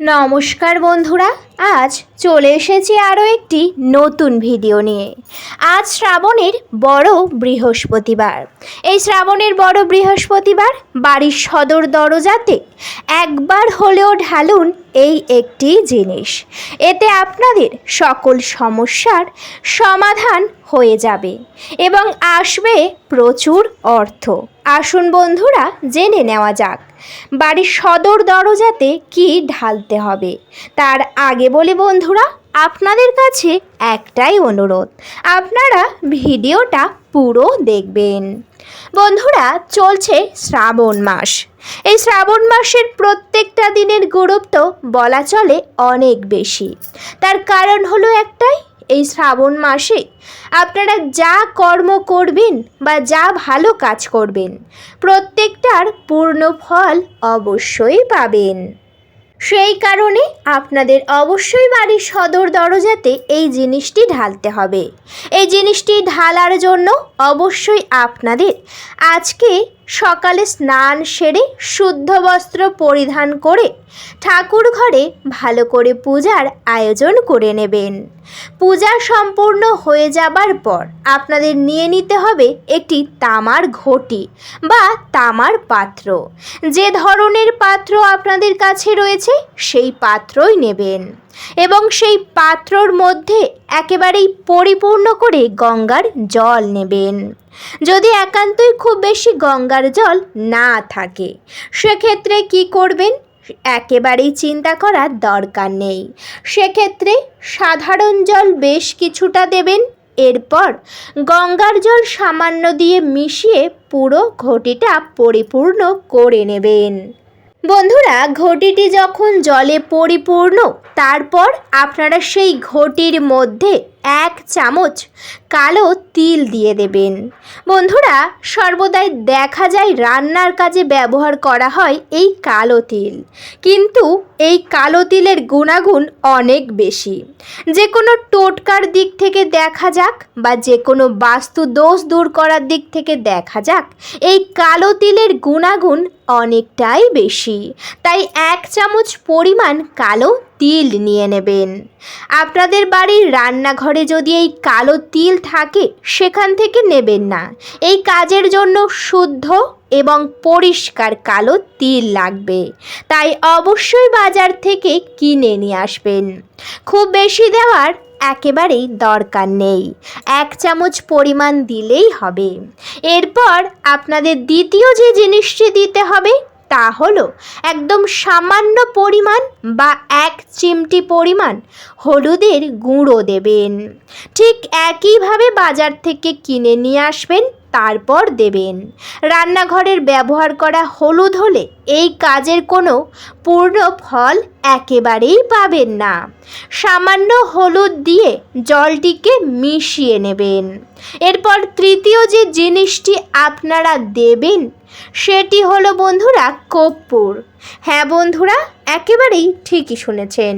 নমস্কার বন্ধুরা, আজ চলে এসেছি আরও একটি নতুন ভিডিও নিয়ে। আজ শ্রাবণের বড় বৃহস্পতিবার। এই শ্রাবণের বড় বৃহস্পতিবার বাড়ির সদর দরজাতে একবার হলেও ঢালুন এই একটি জিনিস। এতে আপনাদের সকল সমস্যার সমাধান হয়ে যাবে এবং আসবে প্রচুর অর্থ। আসুন বন্ধুরা, জেনে নেওয়া যাক। বাড়ির সদর দরজাতে কি ঢালতে হবে? তার আগে বলি বন্ধুরা, আপনাদের কাছে একটাই অনুরোধ, আপনারা ভিডিওটা পুরো দেখবেন। বন্ধুরা, চলছে শ্রাবণ মাস। এই শ্রাবণ মাসের প্রত্যেকটা দিনের গুরুত্ব বলা চলে অনেক বেশি। তার কারণ হলো একটাই এই শ্রাবণ মাসে আপনারা যা কর্ম করবেন বা যা ভালো কাজ করবেন, প্রত্যেকটার পূর্ণ ফল অবশ্যই পাবেন। সেই কারণে আপনাদের অবশ্যই বাড়ির সদর দরজাতে এই জিনিসটি ঢালতে হবে। এই জিনিসটি ঢালার জন্য অবশ্যই আপনাদের আজকে সকালে স্নান সেরে শুদ্ধ বস্ত্র পরিধান করে ঠাকুর ঘরে ভালো করে পূজার আয়োজন করে নেবেন। পূজা সম্পূর্ণ হয়ে যাবার পর আপনাদের নিয়ে নিতে হবে একটি তামার ঘটি বা তামার পাত্র। যে ধরনের পাত্র আপনাদের কাছে রয়েছে সেই পাত্রই নেবেন এবং সেই পাত্রর মধ্যে একেবারেই পরিপূর্ণ করে গঙ্গার জল নেবেন। যদি একান্তই খুব বেশি গঙ্গার জল না থাকে, সেক্ষেত্রে কি করবেন? একেবারেই চিন্তা করার দরকার নেই। সেক্ষেত্রে সাধারণ জল বেশ কিছুটা দেবেন, এরপর গঙ্গার জল সামান্য দিয়ে মিশিয়ে পুরো ঘটিটা পরিপূর্ণ করে নেবেন। বন্ধুরা, ঘটিটি যখন জলে পরিপূর্ণ, তারপর আপনারা সেই ঘটির মধ্যে এক চামচ কালো তিল দিয়ে দেবেন। বন্ধুরা, সর্বদাই দেখা যায় রান্নার কাজে ব্যবহার করা হয় এই কালো তিল। কিন্তু এই কালো তিলের গুণাগুণ অনেক বেশি। যে কোনো টোটকার দিক থেকে দেখা যাক বা যে কোনো বাস্তু দোষ দূর করার দিক থেকে দেখা যাক, এই কালো তিলের গুণাগুণ অনেকটাই বেশি। তাই এক চামচ পরিমাণ কালো তিল নিয়ে নেবেন। আপনাদের বাড়ির রান্নাঘরে যদি এই কালো তিল থাকে, সেখান থেকে নেবেন না। এই কাজের জন্য শুদ্ধ এবং পরিষ্কার কালো তিল লাগবে। তাই অবশ্যই বাজার থেকে কিনে নিয়ে আসবেন। খুব বেশি দেওয়ার একেবারেই দরকার নেই। এক চামচ পরিমাণ দিলেই হবে। এরপর আপনাদের দ্বিতীয় যে জিনিসটি দিতে হবে তা হলো একদম সামান্য পরিমাণ বা এক চিমটি পরিমাণ হলুদের গুঁড়ো দেবেন। ঠিক একইভাবে বাজার থেকে কিনে নিয়ে আসবেন তারপর দেবেন। রান্নাঘরের ব্যবহার করা হলুদ হলে এই কাজের কোনো পূর্ণ ফল একেবারেই পাবেন না। সামান্য হলুদ দিয়ে জলটিকে মিশিয়ে নেবেন। এরপর তৃতীয় যে জিনিসটি আপনারা দেবেন, সেটি হলো বন্ধুরা কর্পূর। হ্যাঁ বন্ধুরা, একেবারেই ঠিকই শুনেছেন।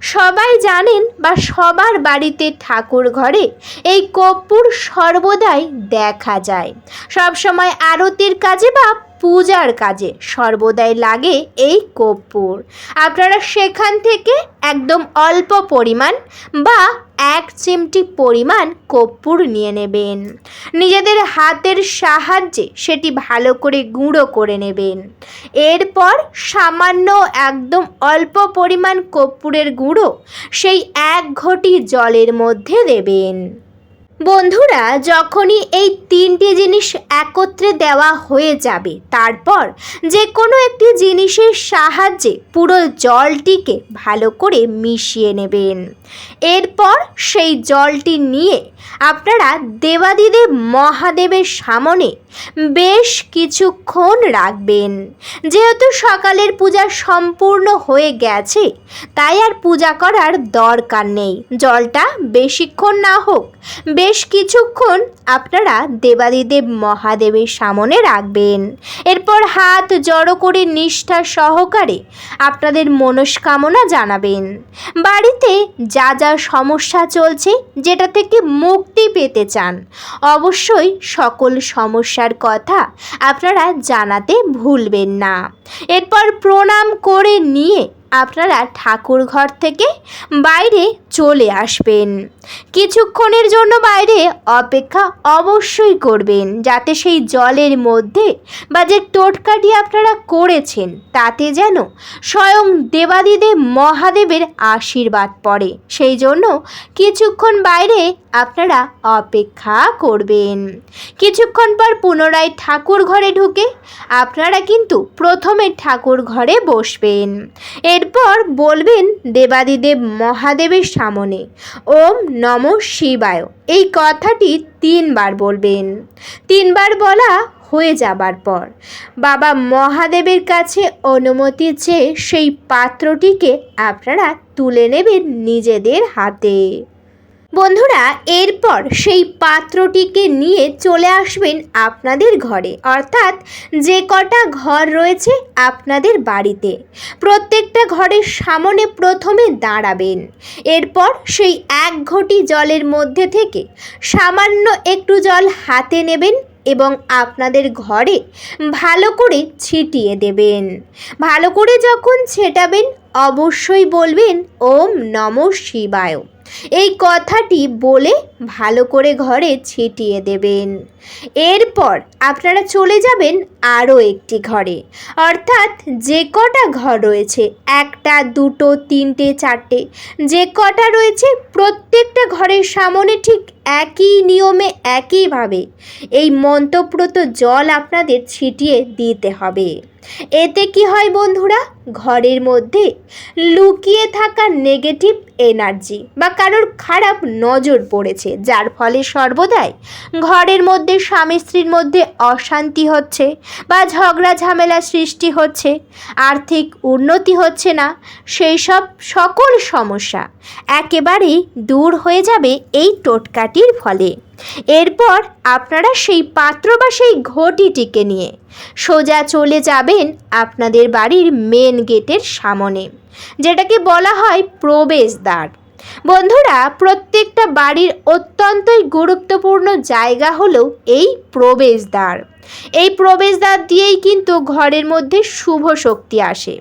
সবাই জানেন বা সবার বাড়িতে ঠাকুর ঘরে এই কর্পূর সর্বদাই দেখা যায়। সবসময় আরতির কাজে বা পূজার কাজে সর্বদাই লাগে এই কর্পূর। আপনারা সেখান থেকে একদম অল্প পরিমাণ বা এক চিমটি পরিমাণ কর্পূর নিয়ে নেবেন। নিজেদের হাতের সাহায্যে সেটি ভালো করে গুঁড়ো করে নেবেন। এরপর সামান্য একদম অল্প পরিমাণ কর্পূরের গুঁড়ো সেই এক ঘটি জলের মধ্যে দেবেন। বন্ধুরা, যখনই এই তিনটি জিনিস একত্রে দেওয়া হয়ে যাবে, তারপর যে কোনো একটি জিনিসের সাহায্যে পুরো জলটিকে ভালো করে মিশিয়ে নেবেন। এরপর সেই জলটি নিয়ে আপনারা দেবাদিদেব মহাদেবের সামনে বেশ কিছুক্ষণ রাখবেন। যেহেতু সকালের পূজা সম্পূর্ণ হয়ে গেছে, তাই আর পূজা করার দরকার নেই। জলটা বেশিক্ষণ না হোক, বেশ কিছুক্ষণ আপনারা দেবাদিদেব মহাদেবের সামনে রাখবেন। এরপর হাত জড়ো করে নিষ্ঠা সহকারে আপনাদের মনস্কামনা জানাবেন। বাড়িতে যা যা সমস্যা চলছে যেটা থেকে মুক্তি পেতে চান, অবশ্যই সকল সমস্যার কথা আপনারা জানাতে ভুলবেন না। এরপর প্রণাম করে নিয়ে আপনারা ঠাকুর ঘর থেকে বাইরে চলে আসবেন। কিছুক্ষণের জন্য বাইরে অপেক্ষা অবশ্যই করবেন, যাতে সেই জলের মধ্যে বা যে টোটকাটি আপনারা করেছেন, তাতে যেন স্বয়ং দেবাদিদেব মহাদেবের আশীর্বাদ পড়ে। সেই জন্য কিছুক্ষণ বাইরে আপনারা অপেক্ষা করবেন। কিছুক্ষণ পর পুনরায় ঠাকুর ঘরে ঢুকে আপনারা কিন্তু প্রথমে ঠাকুর ঘরে বসবেন। এরপর বলবেন দেবাদিদেব মহাদেবের সামনে, ওম নম শিবায়। এই কথাটি তিনবার বলবেন। তিনবার বলা হয়ে যাবার পর বাবা মহাদেবের কাছে অনুমতি চেয়ে সেই পাত্রটিকে আপনারা তুলে নেবেন নিজেদের হাতে। বন্ধুরা, এরপর সেই পাত্রটিকে নিয়ে চলে আসবেন আপনাদের ঘরে। অর্থাৎ যে কটা ঘর রয়েছে আপনাদের বাড়িতে। প্রত্যেকটা ঘরের সামনে প্রথমে দাঁড়াবেন। এরপর সেই এক ঘটি জলের মধ্যে থেকে সামান্য একটু জল হাতে নেবেন এবং আপনাদের ঘরে ভালো করে ছিটিয়ে দেবেন। ভালো করে যখন ছেটাবেন, অবশ্যই বলবেন, ওম নম শিবায়। এই কথাটি বলে ভালো করে ঘরে ছিটিয়ে দেবেন। এরপর আপনারা চলে যাবেন আরও একটি ঘরে। অর্থাৎ যে কটা ঘর রয়েছে, একটা, দুটো, তিনটে, চারটে, যে কটা রয়েছে প্রত্যেকটা ঘরের সামনে ঠিক একই নিয়মে, একইভাবে এই মন্ত্রপ্রত জল আপনাদের ছিটিয়ে দিতে হবে। এতে কি হয় বন্ধুরা? ঘরের মধ্যে লুকিয়ে থাকা নেগেটিভ এনার্জি বা কারোর খারাপ নজর পড়েছে, যার ফলে সর্বদাই ঘরের মধ্যে স্বামী স্ত্রীর মধ্যে অশান্তি হচ্ছে বা ঝগড়া ঝামেলা সৃষ্টি হচ্ছে, আর্থিক উন্নতি হচ্ছে না, সেই সব সকল সমস্যা একেবারেই দূর হয়ে যাবে এই টোটকাটির ফলে। এরপর আপনারা সেই পাত্র বা সেই ঘটিটিকে নিয়ে সোজা চলে যাবেন আপনাদের বাড়ির মেন গেটের সামনে, যেটাকে বলা হয় প্রবেশদ্বার। বন্ধুরা, প্রত্যেকটা বাড়ির অত্যন্তই গুরুত্বপূর্ণ জায়গা হলো এই প্রবেশদ্বার। এই প্রবেশদ্বার দিয়েই কিন্তু ঘরের মধ্যে শুভ শক্তি আসে।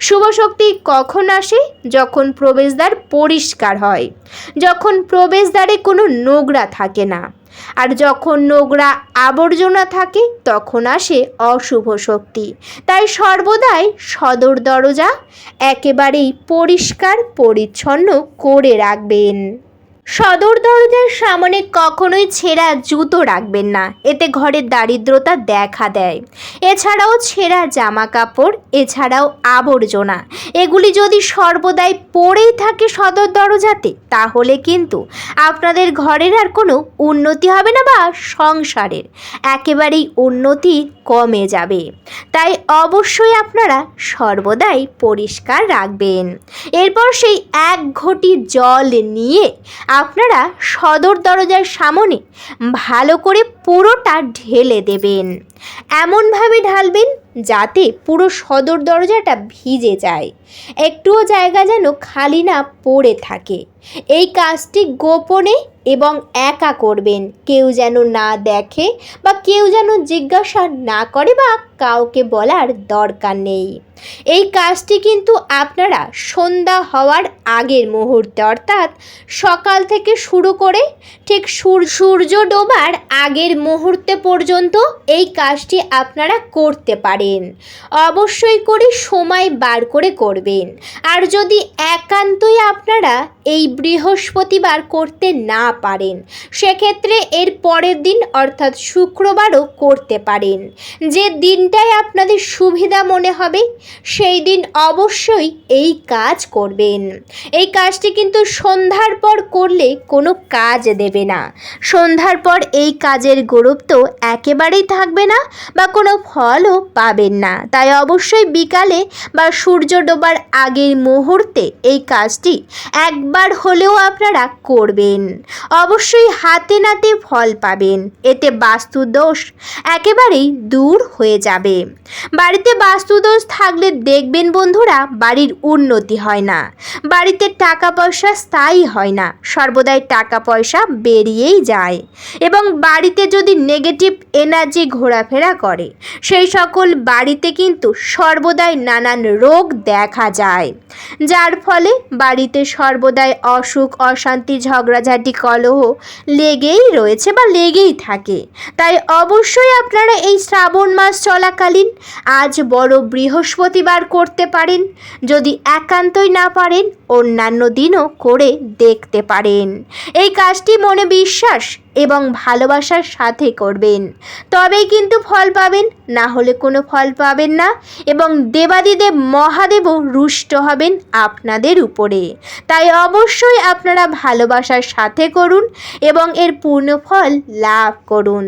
শুভ শক্তি কখন আসে? যখন প্রবেশদ্বার পরিষ্কার হয়। যখন প্রবেশদ্বারে কোনো নোংরা থাকে না। আর যখন নোংরা আবর্জনা থাকে, তখন আসে অশুভ শক্তি। তাই সর্বদাই সদর দরজা একেবারেই পরিষ্কার, পরিচ্ছন্ন করে রাখবেন। সদর দরজার সামনে কখনোই ছেঁড়া জুতো রাখবেন না। এতে ঘরের দারিদ্রতা দেখা দেয়। এছাড়াও ছেঁড়া জামা কাপড় এছাড়াও আবর্জনা। এগুলি যদি সর্বদাই পড়েই থাকে সদর দরজাতে, তাহলে কিন্তু আপনাদের ঘরের আর কোনো উন্নতি হবে না বা সংসারের। একেবারেই উন্নতি কমে যাবে। তাই অবশ্যই আপনারা সর্বদাই পরিষ্কার রাখবেন। এরপর সেই এক ঘটি জল নিয়ে আপনারা সদর দরজার সামনে ভালো করে পুরোটা ঢেলে দেবেন। এমনভাবে ঢালবেন যাতে পুরো সদর দরজাটা ভিজে যায়। একটুও জায়গা যেন খালি না পড়ে থাকে। এই কাজটি গোপনে এবং একা করবেন। কেউ যেন না দেখে বা কেউ যেন জিজ্ঞাসা না করে বা কাউকে বলার দরকার নেই। এই কাজটি কিন্তু আপনারা সন্ধ্যা হওয়ার আগের মুহূর্তে, অর্থাৎ সকাল থেকে শুরু করে ঠিক সূর- সূর্য ডোবার আগের মুহূর্তে পর্যন্ত এই কাজটি আপনারা করতে পারেন। অবশ্যই করে সময় বার করে করবেন। আর যদি একান্তই আপনারা এই বৃহস্পতিবার করতে না পারেন, সেক্ষেত্রে এর পরের দিন অর্থাৎ শুক্রবারও করতে পারেন। যে দিনটাই আপনাদের সুবিধা মনে হবে, সেই দিন অবশ্যই এই কাজ করবেন। এই কাজটি কিন্তু সন্ধ্যার পর করলে কোনো কাজ দেবে না। সন্ধ্যার পর এই কাজের গুরুত্ব একেবারেই থাকবে না। বা কোনো ফলও পাবেন না। তাই অবশ্যই বিকালে বা সূর্য ডোবার আগের মুহূর্তে এই কাজটি একবার হলেও আপনারা করবেন। অবশ্যই হাতে নাতে ফল পাবেন, এতে বাস্তুদোষ একেবারেই দূর হয়ে যাবে। বাড়িতে বাস্তুদোষ থাকলে দেখবেন বন্ধুরা, বাড়ির উন্নতি হয় না। বাড়িতে টাকা পয়সা স্থায়ী হয় না, সর্বদাই টাকা পয়সা বেরিয়েই যায়। এবং বাড়িতে যদি নেগেটিভ এনার্জি ঘোরাফেরা করে। সেই সকল বাড়িতে কিন্তু সর্বদাই নানান রোগ দেখা যায়। যার ফলে বাড়িতে সর্বদাই অসুখ, অশান্তি, ঝগড়াঝাটি, কলহ লেগেই রয়েছে বা লেগেই থাকে। তাই অবশ্যই আপনারা এই শ্রাবণ মাস চলাকালীন আজ বড় বৃহস্পতিবার করতে পারেন। যদি একান্তই না পারেন, অন্যান্য দিনও করে দেখতে পারেন। এই কাজটি মনে বিশ্বাস এবং ভালোবাসার সাথে করবেন। তবেই কিন্তু ফল পাবেন, না হলে কোনো ফল পাবেন না এবং দেবাদিদেব মহাদেবও রুষ্ট হবেন আপনাদের উপরে। তাই অবশ্যই আপনারা ভালোবাসার সাথে করুন এবং এর পূর্ণ ফল লাভ করুন।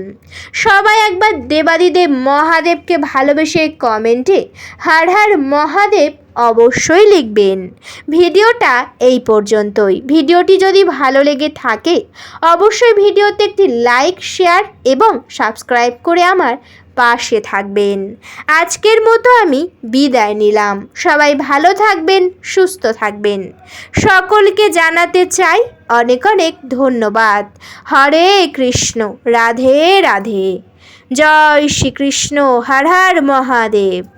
সবাই একবার দেবাদিদেব মহাদেবকে ভালোবেসে কমেন্টে, হার হার মহাদেব অবশ্যই লিখবেন। ভিডিওটা এই পর্যন্তই। ভিডিওটি যদি ভালো লেগে থাকে, অবশ্যই ভিডিওতে একটি লাইক, শেয়ার এবং সাবস্ক্রাইব করে আমার পাশে থাকবেন। আজকের মতো আমি বিদায় নিলাম। সবাই ভালো থাকবেন, সুস্থ থাকবেন। সকলকে জানাতে চাই অনেক অনেক ধন্যবাদ। হরে কৃষ্ণ, রাধে রাধে। জয় শ্রীকৃষ্ণ, হর হর মহাদেব।